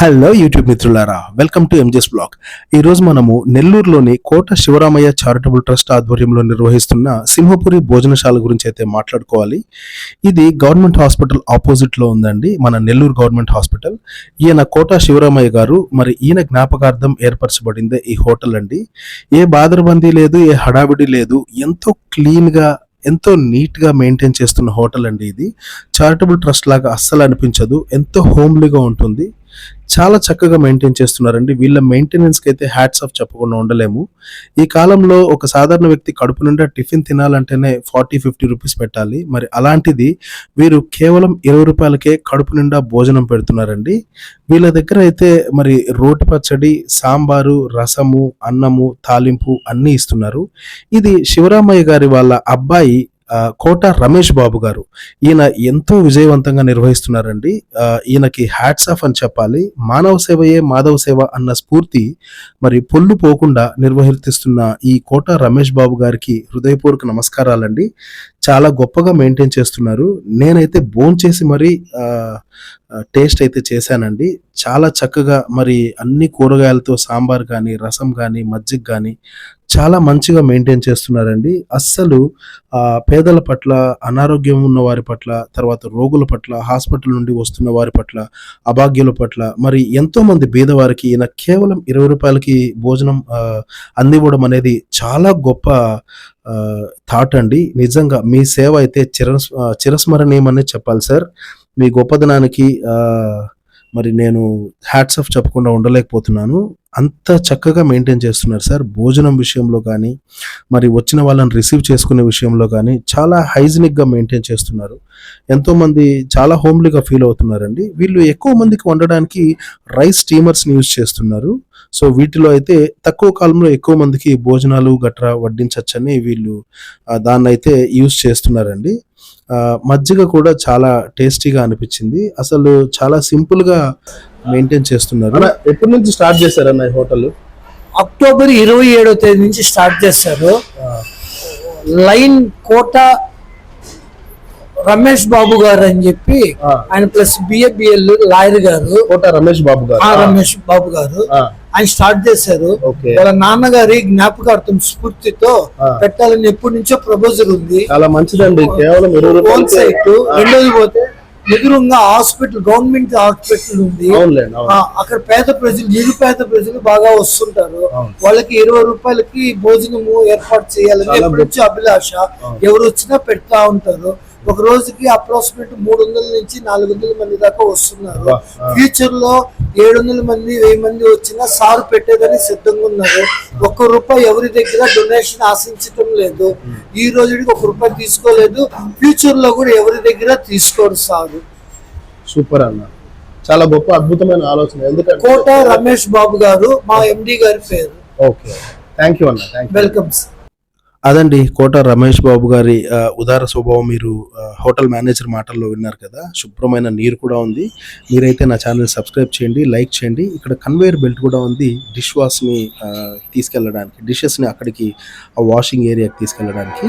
Hello YouTube మిత్రులారా. Welcome to MJ's blog ఈరోజు మనము నెల్లూరులోని కోట శివరామయ్య చారిటబుల్ ట్రస్ట్ ఆధ్వర్యంలో నిర్వహిస్తున్న సింహపురి భోజనశాల గురించి అయితే మాట్లాడుకోవాలి. ఇది గవర్నమెంట్ హాస్పిటల్ ఆపోజిట్లో ఉందండి మన నెల్లూరు గవర్నమెంట్ హాస్పిటల్. ఈయన కోట శివరామయ్య గారు మరి ఈయన జ్ఞాపకార్థం ఏర్పరచబడిందే ఈ హోటల్ అండి. ఏ బాదరబందీ లేదు ఏ హడావిడి లేదు ఎంతో క్లీన్గా ఎంతో నీట్గా మెయింటైన్ చేస్తున్న హోటల్ అండి ఇది. చారిటబుల్ ట్రస్ట్ లాగా అస్సలు అనిపించదు ఎంతో హోమ్లీగా ఉంటుంది. చాలా చక్కగా మెయింటైన్ చేస్తున్నారండి. వీళ్ళ మెయింటెనెన్స్కి అయితే హ్యాట్స్ ఆఫ్ చెప్పకుండా ఉండలేము. ఈ కాలంలో ఒక సాధారణ వ్యక్తి కడుపు నిండా టిఫిన్ తినాలంటేనే ఫార్టీ ఫిఫ్టీ రూపీస్ పెట్టాలి. మరి అలాంటిది వీరు కేవలం ఇరవై రూపాయలకే కడుపు నిండా భోజనం పెడుతున్నారండి. వీళ్ళ దగ్గర అయితే మరి రోటి పచ్చడి సాంబారు రసము అన్నము తాలింపు అన్నీ ఇస్తున్నారు. ఇది శివరామయ్య గారి వాళ్ళ అబ్బాయి కోట రమేష్ బాబు గారు. ఈయన ఎంతో విజయవంతంగా నిర్వహిస్తున్నారండి. ఈయనకి హ్యాట్స్ ఆఫ్ అని చెప్పాలి. మానవ సేవయే మాధవ సేవ అన్న స్ఫూర్తి మరి పొల్లు పోకుండా నిర్వహిస్తున్న ఈ కోట రమేష్ బాబు గారికి హృదయపూర్వక నమస్కారాలండి. చాలా గొప్పగా మెయింటైన్ చేస్తున్నారు. నేనైతే బోన్ చేసి మరీ టేస్ట్ అయితే చేశానండి. చాలా చక్కగా మరి అన్ని కూరగాయలతో సాంబార్ కానీ రసం కానీ మజ్జిగ కానీ చాలా మంచిగా మెయింటైన్ చేస్తున్నారండి. అస్సలు పేదల పట్ల అనారోగ్యం ఉన్న వారి పట్ల తర్వాత రోగుల పట్ల హాస్పిటల్ నుండి వస్తున్న వారి పట్ల అభాగ్యుల పట్ల మరి ఎంతో మంది బీదవారికి ఈయన కేవలం ఇరవై రూపాయలకి భోజనం అందివ్వడం అనేది చాలా గొప్ప థాట్ అండి. నిజంగా మీ సేవ అయితే చిర చిరస్మరణీయమనే చెప్పాలి సార్. మీ గొప్పదనానికి మరి నేను హ్యాట్స్ ఆఫ్ చెప్పకుండా ఉండలేకపోతున్నాను. అంత చక్కగా మెయింటైన్ చేస్తున్నారు సార్. భోజనం విషయంలో కానీ మరి వచ్చిన వాళ్ళని రిసీవ్ చేసుకునే విషయంలో కానీ చాలా హైజీనిక్గా మెయింటైన్ చేస్తున్నారు. ఎంతోమంది చాలా హోమ్లీగా ఫీల్ అవుతున్నారండి. వీళ్ళు ఎక్కువ మందికి వండడానికి రైస్ స్టీమర్స్ని యూజ్ చేస్తున్నారు. సో వీటిలో అయితే తక్కువ కాలంలో ఎక్కువ మందికి భోజనాలు గట్రా వడ్డించవచ్చని వీళ్ళు దాన్నైతే దాన్ని అయితే యూజ్ చేస్తున్నారండి. మజ్జిగ కూడా చాలా టేస్టీగా అనిపించింది. అసలు చాలా సింపుల్గా మెయింటైన్ చేస్తున్నారు. అన్న ఎప్పటి నుంచి స్టార్ట్ చేశారన్న ఈ హోటల్? అక్టోబర్ ఇరవై ఏడో తేదీ నుంచి స్టార్ట్ చేశారు. లైన్ కోట రమేష్ బాబు గారు అని చెప్పి. ఆయన ప్లస్ బిఏబిఎల్ లాయర్ గారు. కోట రమేష్ బాబు గారు. ఆ రమేష్ బాబు గారు. ఆయన స్టార్ట్ చేశారు. వాళ్ళ నాన్నగారి జ్ఞాపకార్థం స్ఫూర్తితో. పెట్టాలని ఎప్పటి నుంచో ప్రపోజల్ ఉంది. చాలా మంచిదండి. కేవలం సైట్ రెండోది పోతే ఎదురుగా హాస్పిటల్ గవర్నమెంట్ హాస్పిటల్ ఉంది. అక్కడ పేద ప్రజలు నిరుపేద ప్రజలు బాగా వస్తుంటారు. వాళ్ళకి ఇరవై రూపాయలకి భోజనము ఏర్పాటు చేయాలని అభిలాష. ఎవరు వచ్చినా పెడతా ఉంటారు. ఒక రోజుకి అప్రాక్సిమేట్ మూడు వందల నుంచి నాలుగు వందల మంది దాకా వస్తున్నారు. ఫ్యూచర్లో ఏడు వందల మంది వెయ్యి మంది వచ్చినా సార్ పెట్టేదని సిద్ధంగా ఉన్నారు. ఒక్క రూపాయి ఎవరి దగ్గర డొనేషన్ ఆశించటం లేదు. ఈ రోజుకి ఒక రూపాయి తీసుకోలేదు. ఫ్యూచర్లో కూడా ఎవరి దగ్గర తీసుకోరు సారు. సూపర్ అన్న. చాలా గొప్ప అద్భుతమైన ఆలోచన. ఎందుకంటే కోట రమేష్ బాబు గారు మా ఎండి గారి పేరు. ఓకే. థ్యాంక్ యూ అన్న వెల్కమ్ సార్. అదండి కోట రమేష్ బాబు గారి ఉదార స్వభావం మీరు హోటల్ మేనేజర్ మాటల్లో విన్నారు కదా. శుభ్రమైన నీరు కూడా ఉంది. మీరైతే నా ఛానల్ సబ్స్క్రైబ్ చేయండి లైక్ చేయండి. ఇక్కడ కన్వేయర్ బెల్ట్ కూడా ఉంది. డిష్ వాష్ని తీసుకెళ్ళడానికి డిషెస్ని అక్కడికి ఆ వాషింగ్ ఏరియాకి తీసుకెళ్ళడానికి.